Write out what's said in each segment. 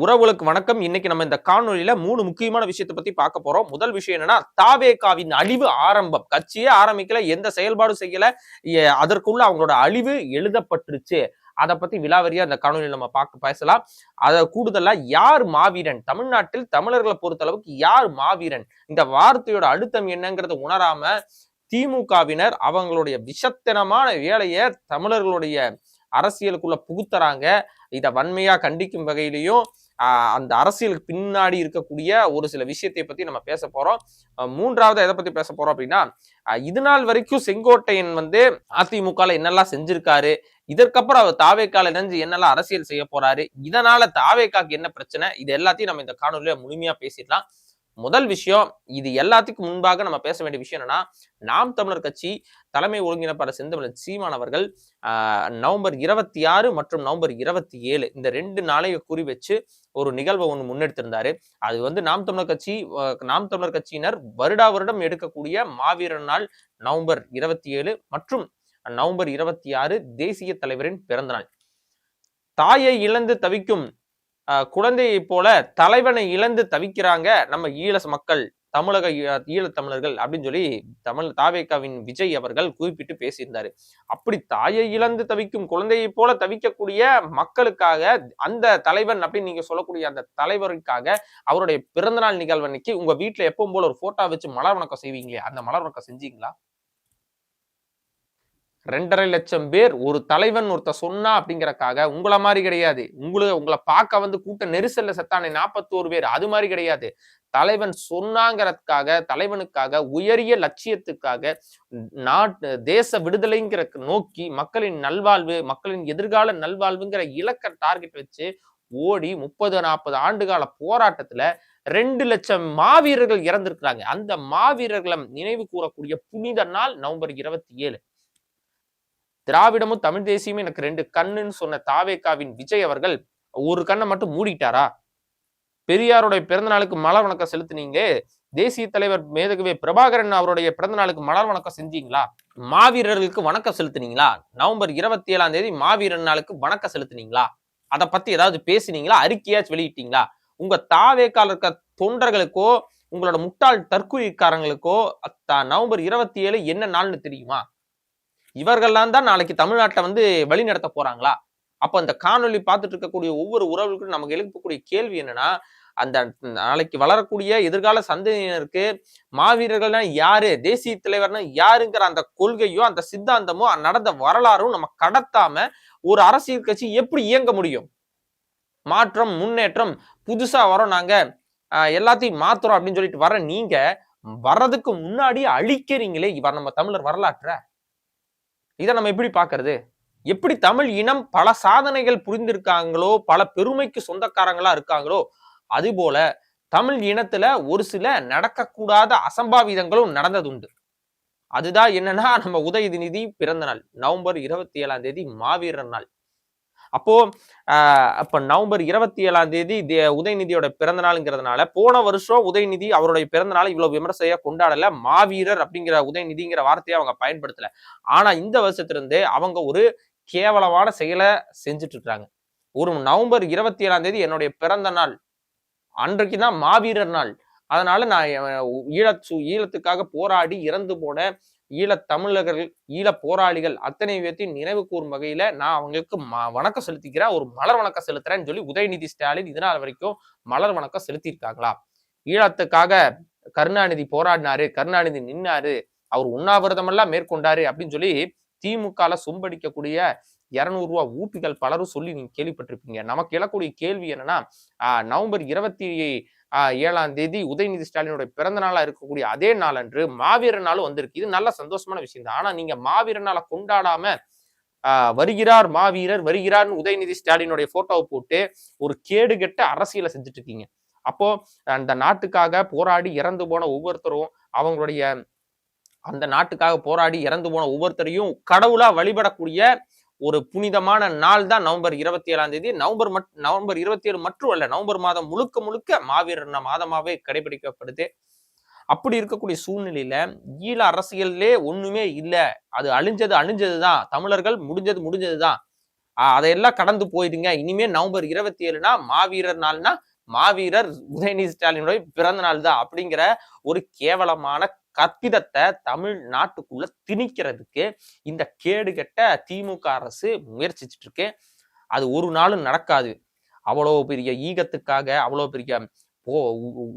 உறவுகளுக்கு வணக்கம். இன்னைக்கு நம்ம இந்த காணொலியில மூணு முக்கியமான விஷயத்தை பத்தி பார்க்க போறோம். முதல் விஷயம் என்னன்னா தாவேகாவின் அழிவு ஆரம்பம். கட்சியே ஆரம்பிக்கல எந்த செயல்பாடும் செய்யல. அதற்குள்ள அவங்களோட அழிவு எழுதப்பட்டுருச்சு. அதை பத்தி விலாவரியா அந்த காணொலியில் நம்ம பார்க்க பேசலாம். அதை கூடுதலா யார் மாவீரன்? தமிழ்நாட்டில் தமிழர்களை பொறுத்தளவுக்கு யார் மாவீரன்? இந்த வார்த்தையோட அழுத்தம் என்னங்கிறத உணராம திமுகவினர் அவங்களுடைய விஷத்தனமான வேலையை தமிழர்களுடைய அரசியலுக்குள்ள புகுத்துறாங்க. இதை வன்மையா கண்டிக்கும் வகையிலையும் அந்த அரசியலுக்கு பின்னாடி இருக்கக்கூடிய ஒரு சில விஷயத்தை பத்தி நம்ம பேச போறோம். மூன்றாவது எதை பத்தி பேச போறோம் அப்படின்னா இது நாள் வரைக்கும் செங்கோட்டையன் வந்து அதிமுகவில் என்னெல்லாம் செஞ்சிருக்காரு இதற்கப்புறம் அவர் தாவேக்கால இணைஞ்சு என்னெல்லாம் அரசியல் செய்ய போறாரு இதனால தாவேக்காக்கு என்ன பிரச்சனை இது எல்லாத்தையும் நம்ம இந்த காணொலியில முழுமையா பேசிடலாம். முதல் விஷயம் இது எல்லாத்துக்கும் முன்பாக நம்ம பேச வேண்டிய விஷயம் என்னன்னா நாம் தமிழர் கட்சி தலைமை ஒருங்கிணைப்பாளர் செந்தமிழன் சீமான் அவர்கள் நவம்பர் இருபத்தி ஆறு மற்றும் நவம்பர் இருபத்தி ஏழு இந்த ரெண்டு நாளைய குறி வச்சு ஒரு நிகழ்வை ஒன்று முன்னெடுத்திருந்தாரு. அது வந்து நாம் தமிழர் கட்சி நாம் தமிழர் கட்சியினர் வருடா வருடம் எடுக்கக்கூடிய மாவீரர் நாள் நவம்பர் இருபத்தி ஏழு மற்றும் நவம்பர் இருபத்தி ஆறு தேசிய தலைவரின் பிறந்த நாள். தாயை இழந்து தவிக்கும் அஹ், குழந்தையைப் போல தலைவனை இழந்து தவிக்கிறாங்க நம்ம ஈழ மக்கள் தமிழக ஈழத்தமிழர்கள் ஈழத் தமிழர்கள் அப்படின்னு சொல்லி தமிழ் தாவேக்காவின் விஜய் அவர்கள் குறிப்பிட்டு பேசியிருந்தாரு. அப்படி தாயை இழந்து தவிக்கும் குழந்தையை போல தவிக்கக்கூடிய மக்களுக்காக அந்த தலைவன் அப்படின்னு நீங்க சொல்லக்கூடிய அந்த தலைவருக்காக அவருடைய பிறந்தநாள் நிகழ்வு அன்னைக்கு உங்க வீட்டுல எப்பவும் போல ஒரு போட்டோ வச்சு மலர் வணக்கம் செய்வீங்களே அந்த மலர் வணக்கம் செஞ்சீங்களா? ரெண்டரை லட்சம் பேர் ஒரு தலைவன் ஒருத்த சொன்னா அப்படிங்கறக்காக உங்களை மாதிரி கிடையாது. உங்களை உங்களை பார்க்க வந்து கூட்ட நெரிசல்ல செத்தானே நாற்பத்தோரு பேர் அது மாதிரி கிடையாது. தலைவன் சொன்னாங்கிறதுக்காக தலைவனுக்காக உயரிய லட்சியத்துக்காக நாட்டு தேச விடுதலைங்கிற நோக்கி மக்களின் நல்வாழ்வு மக்களின் எதிர்கால நல்வாழ்வுங்கிற இலக்க டார்கெட் வச்சு ஓடி முப்பது நாற்பது ஆண்டுகால போராட்டத்துல ரெண்டு லட்சம் மாவீரர்கள் இறந்திருக்கிறாங்க. அந்த மாவீரர்களை நினைவு கூறக்கூடிய புனித நாள் நவம்பர் இருபத்தி ஏழு. திராவிடமும் தமிழ் தேசியமும் எனக்கு ரெண்டு கண்ணுன்னு சொன்ன தாவேக்காவின் விஜய் அவர்கள் ஒரு கண்ணை மட்டும் மூடிட்டாரா? பெரியாருடைய பிறந்த நாளுக்கு மலர் வணக்கம் செலுத்துனீங்க. தேசிய தலைவர் மேதகவே பிரபாகரன் அவருடைய பிறந்த நாளுக்கு மலர் வணக்கம் செஞ்சீங்களா? மாவீரர்களுக்கு வணக்கம் செலுத்துனீங்களா? நவம்பர் இருபத்தி ஏழாம் தேதி மாவீரன் நாளுக்கு வணக்கம் செலுத்துனீங்களா? அதை பத்தி ஏதாவது பேசுனீங்களா? அறிக்கையாச்சும் வெளியிட்டீங்களா? உங்க தாவேக்கால இருக்க தொண்டர்களுக்கோ உங்களோட முட்டாள் தற்கொலைக்காரங்களுக்கோ நவம்பர் இருபத்தி ஏழு என்ன நாள்னு தெரியுமா? இவர்கள்லாம் தான் நாளைக்கு தமிழ்நாட்டை வந்து வழி நடத்த போறாங்களா? அப்ப அந்த காணொலி பார்த்துட்டு இருக்கக்கூடிய ஒவ்வொரு உறவுகளுக்கும் நமக்கு எழுப்பக்கூடிய கேள்வி என்னன்னா அந்த நாளைக்கு வளரக்கூடிய எதிர்கால சந்ததியினருக்கு மாவீரர்கள்னா யாரு? தேசிய தலைவர்னா யாருங்கிற அந்த கொள்கையோ அந்த சித்தாந்தமோ நடந்த வரலாறும் நம்ம கடத்தாம ஒரு அரசியல் கட்சி எப்படி இயங்க முடியும்? மாற்றம் முன்னேற்றம் புதுசா வரோம் நாங்க. எல்லாத்தையும் மாத்துறோம் அப்படின்னு சொல்லிட்டு வர நீங்க வர்றதுக்கு முன்னாடி அழிக்கிறீங்களே இவர் நம்ம தமிழர் வரலாற்ற. இதை நம்ம எப்படி பார்க்கறது? எப்படி தமிழ் இனம் பல சாதனைகள் புரிந்திருக்காங்களோ பல பெருமைக்கு சொந்தக்காரங்களா இருக்காங்களோ அதுபோல தமிழ் இனத்துல ஒரு சில நடக்கக்கூடாத அசம்பாவிதங்களும் நடந்ததுண்டு. அதுதான் என்னன்னா நம்ம உதயநிதி பிறந்த நாள் நவம்பர் இருபத்தி ஏழாம் தேதி மாவீரர் நாள். அப்போ நவம்பர் இருபத்தி ஏழாம் தேதி தே- உதயநிதியோட பிறந்த நாளுங்கிறதுனால போன வருஷம் உதயநிதி அவருடைய பிறந்த நாள் இவ்வளவு விமர்சையா கொண்டாடல. மாவீரர் அப்படிங்கிற உதயநிதிங்கிற வார்த்தையை அவங்க பயன்படுத்தல. ஆனா இந்த வருஷத்திலிருந்தே அவங்க ஒரு கேவலமான செயலை செஞ்சுட்டு இருக்காங்க ஒரு நவம்பர் இருபத்தி ஏழாம் தேதி என்னுடைய பிறந்த நாள் அன்றைக்கு தான் மாவீரர் நாள். அதனால நான் ஈழ ஈழத்து ஈழத்துக்காக போராடி இறந்து போன ஈழத் தமிழர்கள் ஈழ போராளிகள் அத்தனை பேர்த்தையும் நினைவு கூறும் வகையில நான் அவங்களுக்கு ம- வணக்கம் செலுத்திக்கிறேன். ஒரு மலர் வணக்கம் செலுத்துறேன்னு சொல்லி உதயநிதி ஸ்டாலின் இதனால் வரைக்கும் மலர் வணக்கம் செலுத்தியிருக்காங்களா? ஈழத்துக்காக கருணாநிதி போராடினாரு கருணாநிதி நின்னாரு அவர் உண்ணாவிரதம் எல்லாம் மேற்கொண்டாரு அப்படின்னு சொல்லி திமுகல சும்படிக்கக்கூடிய இருநூறு ரூபா ஊப்பிகள் பலரும் சொல்லி நீங்க கேள்விப்பட்டிருப்பீங்க. நமக்கு எழக்கூடிய கேள்வி என்னன்னா ஆஹ் நவம்பர் இருபத்தி ஏழாம் தேதி உதயநிதி ஸ்டாலினுடைய பிறந்த நாளாக இருக்கக்கூடிய அதே நாளன்று மாவீரர் நாளும் வந்திருக்கு. இது நல்ல சந்தோஷமான விஷயம் தான். ஆனால் நீங்கள் மாவீரர் நாளை கொண்டாடாம வருகிறார் மாவீரர் வருகிறார்னு உதயநிதி ஸ்டாலினுடைய போட்டோவை போட்டு ஒரு கேடு கெட்ட அரசியலை செஞ்சுட்டு இருக்கீங்க அப்போ அந்த நாட்டுக்காக போராடி இறந்து போன ஒவ்வொருத்தரும் அவங்களுடைய அந்த நாட்டுக்காக போராடி இறந்து போன ஒவ்வொருத்தரையும் கடவுளா வழிபடக்கூடிய ஒரு புனிதமான நாள் தான் நவம்பர் இருபத்தி ஏழாம் தேதி. நவம்பர் மட் நவம்பர் இருபத்தி ஏழு மட்டும் அல்ல நவம்பர் மாதம் முழுக்க முழுக்க மாவீரர் மாதமாகவே கடைபிடிக்கப்படுது. அப்படி இருக்கக்கூடிய சூழ்நிலையில ஈழ அரசியல்லே ஒண்ணுமே இல்லை. அது அழிஞ்சது அழிஞ்சதுதான் தமிழர்கள் முடிஞ்சது முடிஞ்சது தான். அதையெல்லாம் கடந்து போயிடுங்க. இனிமே நவம்பர் இருபத்தி ஏழுனா மாவீரர் நாள்னா மாவீரர் உதயநிதி ஸ்டாலினுடைய பிறந்த நாள் தான் அப்படிங்கிற ஒரு கேவலமான கற்பிதத்தை தமிழ்நாட்டுக்குள்ள திணிக்கிறதுக்கு இந்த கேடுகெட்ட திமுக அரசு முயற்சிச்சுட்டு இருக்கு அது ஒரு நாளும் நடக்காது. அவ்வளோ பெரிய ஈகத்துக்காக அவ்வளோ பெரிய ஓ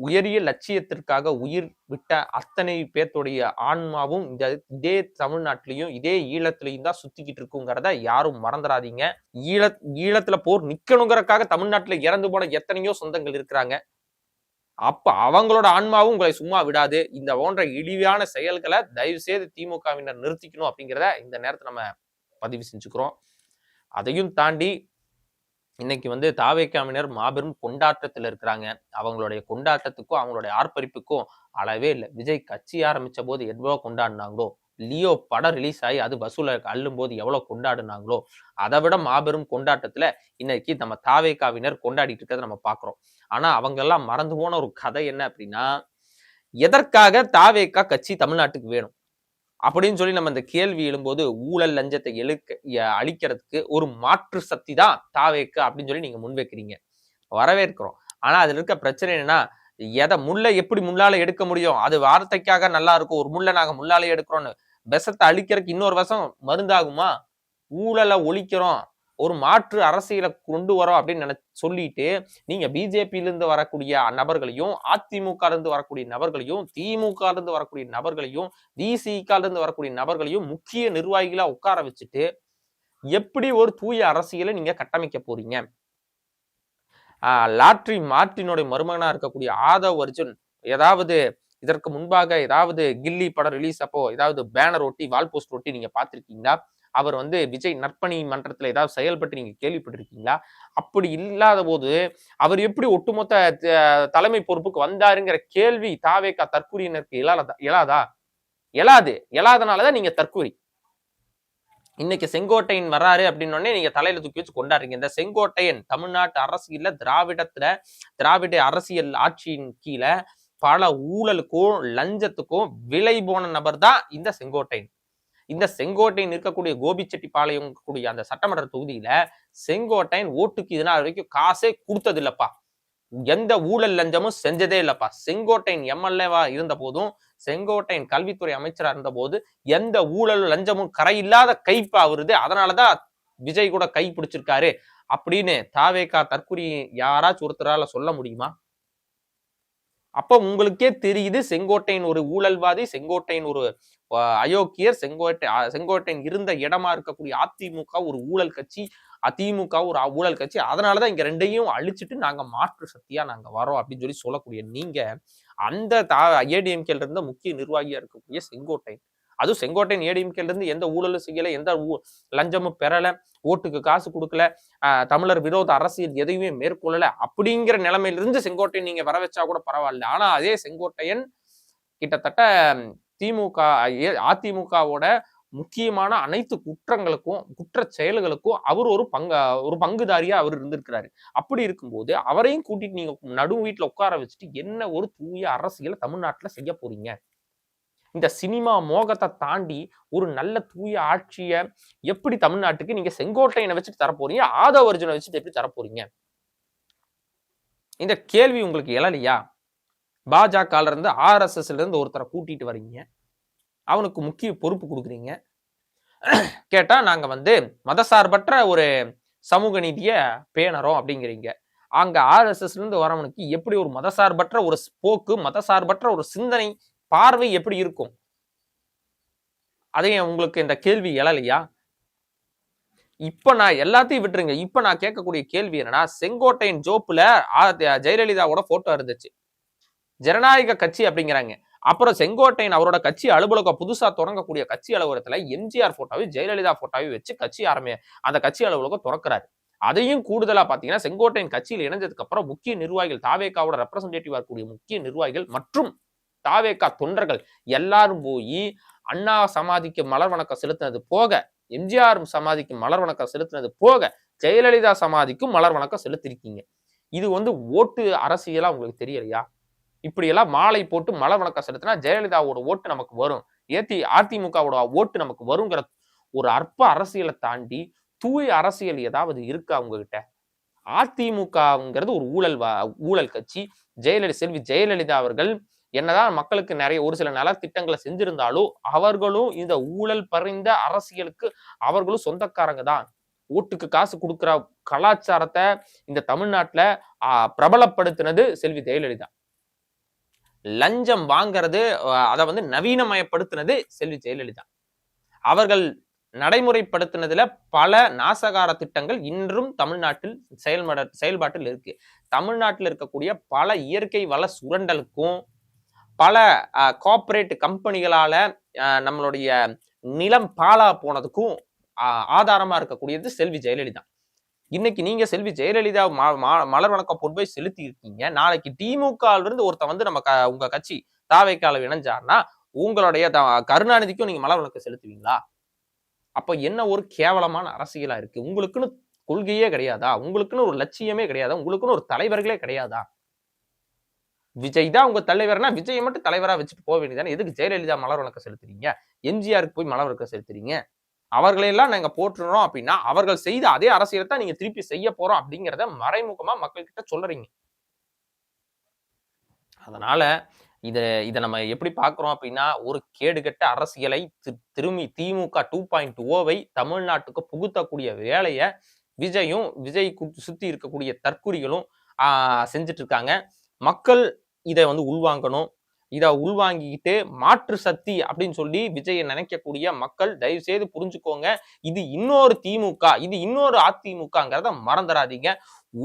உயரிய லட்சியத்திற்காக உயிர் விட்ட அத்தனை பேர்த்துடைய ஆன்மாவும் இந்த இதே தமிழ்நாட்டிலையும் இதே ஈழத்திலையும் தான் சுத்திக்கிட்டு இருக்குங்கிறத யாரும் மறந்துடாதீங்க ஈழ ஈழத்துல போர் நிக்கணுங்கிறக்காக தமிழ்நாட்டுல இறந்து போன எத்தனையோ சொந்தங்கள் இருக்கிறாங்க. அப்ப அவங்களோட ஆன்மாவும் உங்களை சும்மா விடாது. இந்த போன்ற இழிவான செயல்களை தயவு செய்து திமுகவினர் நிறுத்திக்கணும் அப்படிங்கிறத இந்த நேரத்தை நம்ம பதிவு செஞ்சுக்கிறோம். அதையும் தாண்டி இன்னைக்கு வந்து தாவேக்காமினர் மாபெரும் கொண்டாட்டத்தில் இருக்கிறாங்க. அவங்களுடைய கொண்டாட்டத்துக்கும் அவங்களுடைய ஆர்ப்பரிப்புக்கும் அளவே இல்லை. விஜய் கட்சி ஆரம்பிச்ச போது எவ்வளோ கொண்டாடினாங்களோ லியோ படம் ரிலீஸ் ஆகி அது வசூல அள்ளும் போது எவ்வளவு கொண்டாடினாங்களோ அதை விட மாபெரும் கொண்டாட்டத்துல இன்னைக்கு நம்ம தாவேக்காவினர் கொண்டாடிட்டு இருக்கிறத நம்ம பாக்குறோம் ஆனா அவங்க எல்லாம் மறந்து போன ஒரு கதை என்ன அப்படின்னா எதற்காக தாவேக்கா கட்சி தமிழ்நாட்டுக்கு வேணும்? அப்படின்னு சொல்லி நம்ம இந்த கேள்வி எழும்போது ஊழல் லஞ்சத்தை எழுக்க அழிக்கிறதுக்கு ஒரு மாற்று சக்தி தான் தாவேக்கு அப்படின்னு சொல்லி நீங்க முன்வைக்கிறீங்க. வரவேற்கிறோம். ஆனா அதுல இருக்க பிரச்சனை என்னன்னா எதை முல்லை எப்படி முள்ளால எடுக்க முடியும்? அது வார்த்தைக்காக நல்லா இருக்கும் ஒரு முல்லை நாங்க முள்ளாலே எடுக்கிறோம்னு விஷத்தை அழிக்கிறதுக்கு இன்னொரு விஷம் மருந்தாகுமா? ஊழலை ஒழிக்கிறோம். ஒரு மாற்று அரசியலை கொண்டு வரோம் அப்படின்னு நினை சொல்லிட்டு நீங்க பிஜேபியிலிருந்து வரக்கூடிய நபர்களையும் அதிமுக இருந்து வரக்கூடிய நபர்களையும் திமுக இருந்து வரக்கூடிய நபர்களையும் விசிக இருந்து வரக்கூடிய நபர்களையும் முக்கிய நிர்வாகிகளா உட்கார வச்சுட்டு எப்படி ஒரு தூய அரசியலை நீங்க கட்டமைக்க போறீங்க? லாட்ரி மார்ட்டினுடைய மருமகனா இருக்கக்கூடிய ஆதவ் அர்ஜுன் ஏதாவது இதற்கு முன்பாக ஏதாவது கில்லி படம் ரிலீஸ் அப்போ ஏதாவது பேனர் ஒட்டி வால் போஸ்ட் ஒட்டி நீங்க பார்த்துருக்கீங்களா? அவர் வந்து விஜய் நற்பணி மன்றத்துல ஏதாவது செயல்பட்டு நீங்க கேள்விப்பட்டிருக்கீங்களா? அப்படி இல்லாத போது அவர் எப்படி ஒட்டுமொத்த தலைமை பொறுப்புக்கு வந்தாருங்கிற கேள்வி தாவேக்கா தற்கூறியினருக்கு எழாதா எழாதா எழாது எழாதனாலதான் நீங்க தற்கூரி இன்னைக்கு செங்கோட்டையன் வராரு அப்படின்னோடனே நீங்க தலையில தூக்கி வச்சு கொண்டாடுறீங்க. இந்த செங்கோட்டையன் தமிழ்நாட்டு அரசியல்ல திராவிடத்துல திராவிட அரசியல் ஆட்சியின் கீழே பல ஊழலுக்கும் லஞ்சத்துக்கும் விலை போன நபர் தான் இந்த செங்கோட்டையன். இந்த செங்கோட்டையன் இருக்கக்கூடிய கோபிச்செட்டிப்பாளையம் கூடிய அந்த சட்டமன்ற தொகுதியில செங்கோட்டையன் ஓட்டுக்கு இதனால் வரைக்கும் காசே கொடுத்தது இல்லப்பா எந்த ஊழல் லஞ்சமும் செஞ்சதே இல்லப்பா. செங்கோட்டையன் எம்எல்ஏவா இருந்த போதும் செங்கோட்டையன் கல்வித்துறை அமைச்சரா இருந்த போது எந்த ஊழல் லஞ்சமும் கரையில்லாத கைப்பா வருது அதனாலதான் விஜய் கூட கை பிடிச்சிருக்காரு. அப்படின்னு தாவேகா தற்குறி யாராச்சும் ஒருத்தரால சொல்ல முடியுமா? அப்போ உங்களுக்கே தெரியுது செங்கோட்டையின் ஒரு ஊழல்வாதி செங்கோட்டையின் ஒரு அயோக்கியர் செங்கோட்டை செங்கோட்டையின் இருந்த இடமா இருக்கக்கூடிய அதிமுக ஒரு ஊழல் கட்சி அதிமுக ஒரு ஊழல் கட்சி. அதனாலதான் இங்க ரெண்டையும் அழிச்சிட்டு நாங்க மாற்று சக்தியா நாங்க வரோம் அப்படின்னு சொல்லி சொல்லக்கூடிய நீங்க அந்த தா ஏடிஎம்கேல இருந்த முக்கிய நிர்வாகியா இருக்கக்கூடிய செங்கோட்டையன். அதுவும் செங்கோட்டையன் ஏடிஎம்கேல இருந்து எந்த ஊழலும் செய்யல எந்த ஊ- லஞ்சமும் பெறல ஓட்டுக்கு காசு கொடுக்கல தமிழர் விரோத அரசியல் எதையுமே மேற்கொள்ளல அப்படிங்கிற நிலைமையிலிருந்து செங்கோட்டையன் நீங்க வர வச்சா கூட பரவாயில்ல. ஆனா அதே செங்கோட்டையன் கிட்டத்தட்ட திமுக ஏ- அதிமுகவோட முக்கியமான அனைத்து குற்றங்களுக்கும் குற்ற செயல்களுக்கும் அவர் ஒரு பங்கு ஒரு பங்குதாரியா அவர் இருந்திருக்கிறாரு. அப்படி இருக்கும்போது அவரையும் கூட்டிட்டு நீங்க நடு வீட்டுல உட்கார வச்சுட்டு என்ன ஒரு தூய அரசியலை தமிழ்நாட்டுல செய்ய போறீங்க? இந்த சினிமா மோகத்தை தாண்டி ஒரு நல்ல தூய ஆட்சியை எப்படி தமிழ்நாட்டுக்கு நீங்க செங்கோட்டையனை வச்சுட்டு தரப்போறீங்க? ஆதவ அர்ஜுனை வச்சுட்டு எப்படி தரப்போறீங்க? இந்த கேள்வி உங்களுக்கு எழலையா? பாஜகல இருந்து ஆர்எஸ்எஸ்ல இருந்து ஒருத்தரை கூட்டிட்டு வர்றீங்க. அவனுக்கு முக்கிய பொறுப்பு கொடுக்குறீங்க. கேட்டா நாங்க வந்து மதசார்பற்ற ஒரு சமூக நீதியை பேணறோம் அப்படிங்கிறீங்க. அங்க ஆர்எஸ்எஸ்ல இருந்து வரவனுக்கு எப்படி ஒரு மதசார்பற்ற ஒரு போக்கு மதசார்பற்ற ஒரு சிந்தனை பார்வை எப்படி இருக்கும்? அதையும் உங்களுக்கு இந்த கேள்வி எழலையா? இப்ப நான் எல்லாத்தையும் விட்டுருங்க. இப்ப நான் கேட்கக்கூடிய கேள்வி என்னன்னா செங்கோட்டையின் ஜோப்புல ஜெயலலிதாவோட போட்டோ இருந்துச்சு. ஜனநாயக கட்சி அப்படிங்கிறாங்க. அப்புறம் செங்கோட்டையன் அவரோட கட்சி அலுவலகம் புதுசா தொடங்கக்கூடிய கட்சி அலுவலகத்துல எம்ஜிஆர் போட்டோவை ஜெயலலிதா போட்டோவை வச்சு கட்சி ஆரம்பி அந்த கட்சி அலுவலகம் திறக்கிறாரு. அதையும் கூடுதலா பாத்தீங்கன்னா செங்கோட்டையன் கட்சியில் இணைஞ்சதுக்கு அப்புறம் முக்கிய நிர்வாகிகள் தாவேக்காவோட ரெப்ரசன்டேட்டிவா இருக்கக்கூடிய முக்கிய நிர்வாகிகள் மற்றும் தாவேக்கா தொண்டர்கள் எல்லாரும் போய் அண்ணா சமாதிக்கு மலர் வணக்கம் செலுத்தினது போக எம்ஜிஆர் சமாதிக்கு மலர் வணக்கம் செலுத்தினது போக ஜெயலலிதா சமாதிக்கும் மலர் வணக்கம் செலுத்திருக்கீங்க. இது வந்து ஓட்டு அரசியலா உங்களுக்கு தெரியலையா? இப்படியெல்லாம் மாலை போட்டு மலர் வணக்கம் செலுத்தினா ஜெயலலிதாவோட ஓட்டு நமக்கு வரும். ஏத்தி அதிமுகவோட ஓட்டு நமக்கு வருங்கிற ஒரு அற்ப அரசியலை தாண்டி தூய அரசியல் ஏதாவது இருக்கா உங்ககிட்ட? அதிமுகங்கிறது ஒரு ஊழல் வா- ஊழல் கட்சி. ஜெயலலிதா செல்வி ஜெயலலிதா அவர்கள் என்னதான் மக்களுக்கு நிறைய ஒரு சில நலத்திட்டங்களை செஞ்சிருந்தாலும் அவர்களும் இந்த ஊழல் பறிந்த அரசியலுக்கு அவர்களும் சொந்தக்காரங்க தான். ஓட்டுக்கு காசு கொடுக்குற கலாச்சாரத்தை இந்த தமிழ்நாட்டில் பிரபலப்படுத்தினது செல்வி ஜெயலலிதா. லஞ்சம் வாங்குறது அதை வந்து நவீனமயப்படுத்தினது செல்வி ஜெயலலிதா. அவர்கள் நடைமுறைப்படுத்தினதுல பல நாசகார திட்டங்கள் இன்றும் தமிழ்நாட்டில் செயல்பட செயல்பாட்டில் இருக்கு. தமிழ்நாட்டில் இருக்கக்கூடிய பல இயற்கை வள சுரண்டலுக்கும் பல கார்ப்பரேட் கம்பெனிகளால் நம்மளுடைய நிலம் பாலா போனதுக்கும் ஆதாரமாக இருக்கக்கூடியது செல்வி ஜெயலலிதா. இன்னைக்கு நீங்க செல்வி ஜெயலலிதா மலர் வணக்கம் பொறுப்பை செலுத்தி இருக்கீங்க. நாளைக்கு திமுக இருந்து ஒருத்தன் வந்து நம்ம க- உங்க கட்சி தாவைக்கால இணைஞ்சார்னா உங்களுடைய த- கருணாநிதிக்கும் நீங்க மலர் வணக்கம் செலுத்துவீங்களா? அப்ப என்ன ஒரு கேவலமான அரசியலா இருக்கு? உங்களுக்குன்னு கொள்கையே கிடையாதா? உங்களுக்குன்னு ஒரு லட்சியமே கிடையாதா? உங்களுக்குன்னு ஒரு தலைவர்களே கிடையாதா? விஜய் தான் உங்க தலைவர்னா விஜயை மட்டும் தலைவரா வச்சுட்டு போக வேண்டியதானே எதுக்கு ஜெயலலிதா மலர் வணக்கம் செலுத்துறீங்க? எம்ஜிஆருக்கு போய் மலர் வணக்கம் செலுத்துறீங்க? அவர்களையெல்லாம் நாங்க போற்றுறோம் அப்படின்னா அவர்கள் செய்த அதே அரசியலை தான் நீங்க திருப்பி செய்ய போறோம் அப்படிங்கிறத மறைமுகமா மக்கள் கிட்ட சொல்றீங்க. அதனால இத இதை நம்ம எப்படி பார்க்குறோம் அப்படின்னா ஒரு கேடுகட்ட அரசியலை திரும்பி திமுக டூ பாயிண்ட் ஓவை தமிழ்நாட்டுக்கு புகுத்தக்கூடிய வேலையை விஜயும் விஜய் கு- சுத்தி இருக்கக்கூடிய தற்குறிகளும் ஆஹ் செஞ்சுட்டு இருக்காங்க. மக்கள் இதை வந்து உள்வாங்கணும். இதை உள்வாங்கிக்கிட்டு மாற்று சக்தி அப்படின்னு சொல்லி விஜயை நினைக்கக்கூடிய மக்கள் தயவு செய்து புரிஞ்சுக்கோங்க. இது இன்னொரு திமுக இது இன்னொரு அதிமுகங்கிறத மறந்துடாதீங்க.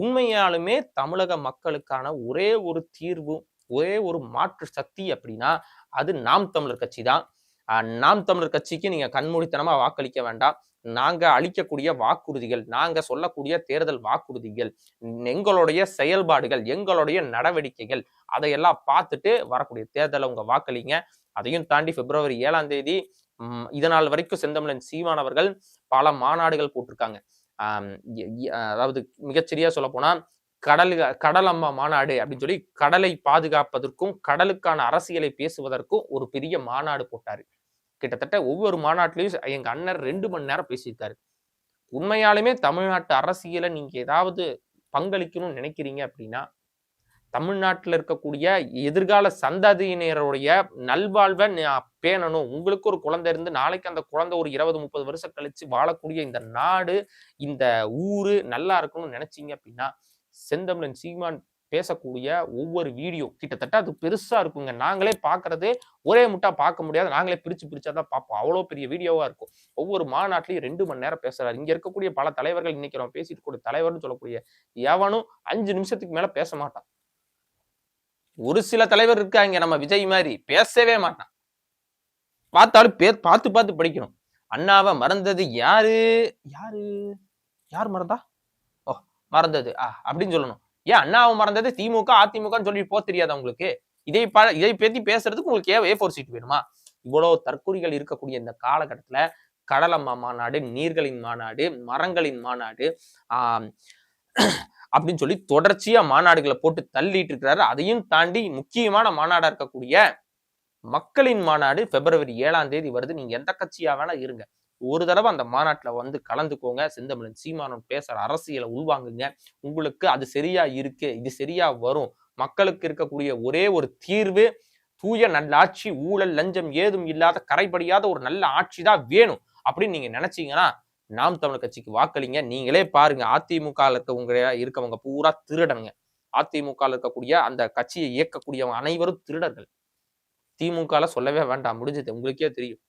உண்மையாலுமே தமிழக மக்களுக்கான ஒரே ஒரு தீர்வு ஒரே ஒரு மாற்று சக்தி அப்படின்னா அது நாம் தமிழர் கட்சி தான். நாம் தமிழர் கட்சிக்கு நீங்க கண்மூடித்தனமா வாக்களிக்க வேண்டாம். நாங்க அளிக்கக்கூடிய வாக்குறுதிகள் நாங்க சொல்லக்கூடிய தேர்தல் வாக்குறுதிகள் எங்களுடைய செயல்பாடுகள் எங்களுடைய நடவடிக்கைகள் அதையெல்லாம் பார்த்துட்டு வரக்கூடிய தேர்தலை உங்க வாக்களிங்க. அதையும் தாண்டி பிப்ரவரி ஏழாம் தேதி இதனால் வரைக்கும் செந்தமிழன் சீமான் அவர்கள் பல மாநாடுகள் போட்டிருக்காங்க. அதாவது மிகச்சரியா சொல்ல போனா கடல் கடலம்மா மாநாடு அப்படின்னு சொல்லி கடலை பாதுகாப்பதற்கும் கடலுக்கான அரசியலை பேசுவதற்கும் ஒரு பெரிய மாநாடு போட்டாரு. கிட்டத்தட்ட ஒவ்வொரு மாநாட்டிலையும் எங்க அண்ணன் ரெண்டு மணி நேரம் பேசியிருக்காரு. உண்மையாலுமே தமிழ்நாட்டு அரசியலை நீங்க ஏதாவது பங்களிக்கணும்னு நினைக்கிறீங்க அப்படின்னா தமிழ்நாட்டில் இருக்கக்கூடிய எதிர்கால சந்ததியினருடைய நல்வாழ்வை பேணணும். உங்களுக்கு ஒரு குழந்தை இருந்து நாளைக்கு அந்த குழந்தை ஒரு இருபது முப்பது வருஷம் கழிச்சு வாழக்கூடிய இந்த நாடு இந்த ஊரு நல்லா இருக்கணும்னு நினைச்சீங்க அப்படின்னா செந்தமிழன் சீமான் பேசக்கூடிய ஒவ்வொரு வீடியோ. கிட்டத்தட்ட அது பெருசா இருக்குங்க. நாங்களே பார்க்கறது ஒரே முட்டா பார்க்க முடியாது. நாங்களே பிரிச்சு பிரிச்சா தான் பார்ப்போம் அவ்வளோ பெரிய வீடியோவா இருக்கும். ஒவ்வொரு மாநாட்டிலையும் ரெண்டு மணி நேரம் பேசுறாரு. இங்க இருக்கக்கூடிய பல தலைவர்கள் இன்னைக்கு நம்ம பேசிட்டு கூட தலைவர்னு சொல்லக்கூடிய எவனும் அஞ்சு நிமிஷத்துக்கு மேல பேச மாட்டான். ஒரு சில தலைவர் இருக்காங்க. நம்ம விஜய் மாதிரி பேசவே மாட்டான். பார்த்தாலும் பே பார்த்து பார்த்து படிக்கணும். அண்ணாவை மறந்தது யாரு? யாரு? யார் மறந்தா? ஓ மறந்தது. ஆ அப்படின்னு சொல்லணும். ஏன் அண்ணாவை மறந்தது? திமுக அதிமுகன்னு சொல்லி போக தெரியாது உங்களுக்கு? இதை ப இதை பத்தி பேசுறதுக்கு உங்களுக்கு ஏ ஃபோர் சீட் வேணுமா? இவ்வளவு தற்கொலைகள் இருக்கக்கூடிய இந்த காலகட்டத்துல கடலம்மா மாநாடு நீர்களின் மாநாடு மரங்களின் மாநாடு ஆஹ் அப்படின்னு சொல்லி தொடர்ச்சியா மாநாடுகளை போட்டு தள்ளிட்டு இருக்கிறாரு. அதையும் தாண்டி முக்கியமான மாநாடா இருக்கக்கூடிய மக்களின் மாநாடு பிப்ரவரி ஏழாம் தேதி வருது. நீங்க எந்த கட்சியா வேணா இருங்க. ஒரு தடவை அந்த மாநாட்டில் வந்து கலந்துக்கோங்க. செந்தமிழன் சீமானம் பேசுற அரசியலை உள்வாங்குங்க. உங்களுக்கு அது சரியா இருக்கு இது சரியா வரும். மக்களுக்கு இருக்கக்கூடிய ஒரே ஒரு தீர்வு தூய நல்லாட்சி ஊழல் லஞ்சம் ஏதும் இல்லாத கரைபடியாத ஒரு நல்ல ஆட்சி தான் வேணும் அப்படின்னு நீங்க நினைச்சீங்கன்னா நாம் தமிழர் கட்சிக்கு வாக்களிங்க. நீங்களே பாருங்க அதிமுக இருக்கவங்க இருக்கவங்க பூரா திருடனுங்க. அதிமுக இருக்கக்கூடிய அந்த கட்சியை இயக்கக்கூடியவங்க அனைவரும் திருடர்கள். திமுகல சொல்லவே வேண்டாம் முடிஞ்சது. உங்களுக்கே தெரியும்.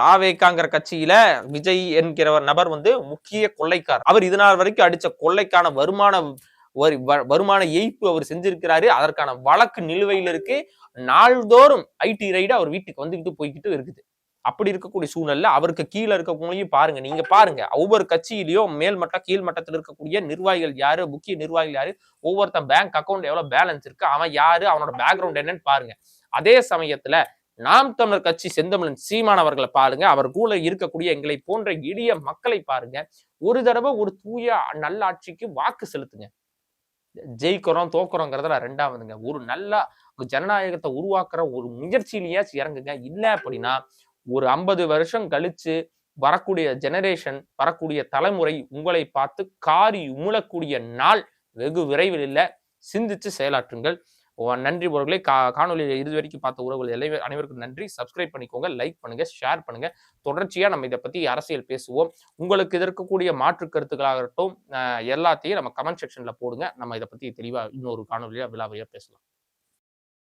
தாவேக்காங்கிற கட்சியில விஜய் என்கிற நபர் வந்து முக்கிய கொள்ளைக்காரர். அவர் இது நாள் வரைக்கும் அடிச்ச கொள்ளைக்கான வருமான வரி- வ- வருமான ஏய்ப்பு அவர் செஞ்சிருக்கிறாரு. அதற்கான வழக்கு நிலுவையில் இருக்கு. நாள்தோறும் ஐடி ரைடு அவர் வீட்டுக்கு வந்துக்கிட்டு போய்கிட்டு இருக்குது. அப்படி இருக்கக்கூடிய சூழ்நிலை அவருக்கு கீழே இருக்கக்கூடியும் பாருங்க. நீங்க பாருங்க. ஒவ்வொரு கட்சியிலயும் கீழ் கீழ்மட்டத்தில் இருக்கக்கூடிய நிர்வாகிகள் யாரு? முக்கிய நிர்வாகிகள் யாரு? ஒவ்வொருத்தன் பேங்க் அக்கௌண்ட் எவ்வளவு பேலன்ஸ் இருக்கு? அவன் யாரு? அவனோட பேக்ரவுண்ட் என்னன்னு பாருங்க. அதே சமயத்துல நாம் தமிழர் கட்சி செந்தமிழன் சீமான் அவர்களை பாருங்க. அவர் கூட இருக்கக்கூடிய எங்களை போன்ற எளிய மக்களை பாருங்க. ஒரு தடவை ஒரு தூய நல்லாட்சிக்கு வாக்கு செலுத்துங்க. ஜெயிக்கிறோம் தோக்குறோங்கிறதுல ரெண்டாவதுங்க. ஒரு நல்ல ஒரு ஜனநாயகத்தை உருவாக்குற ஒரு முயற்சியிலேயாச்சும் இறங்குங்க. இல்லை அப்படின்னா ஒரு ஐம்பது வருஷம் கழிச்சு வரக்கூடிய ஜெனரேஷன் வரக்கூடிய தலைமுறை உங்களை பார்த்து காரி உமிழக்கூடிய நாள் வெகு விரைவில் இல்லை. சிந்திச்சு செயலாற்றுங்கள். நன்றி உறவுகளை. கா காணொலியை இறுதி வரைக்கும் பார்த்த உறவுகள் எல்லா அனைவருக்கும் நன்றி. சப்ஸ்கிரைப் பண்ணிக்கோங்க லைக் பண்ணுங்க ஷேர் பண்ணுங்க. தொடர்ச்சியா நம்ம இதை பத்தி அரசியல் பேசுவோம். உங்களுக்கு இதற்கக்கூடிய இருக்கக்கூடிய மாற்று கருத்துக்களாகட்டும் எல்லாத்தையும் நம்ம கமெண்ட் செக்ஷன்ல போடுங்க. நம்ம இதை பத்தி தெளிவா இன்னொரு காணொலியா விழாவையா பேசலாம்.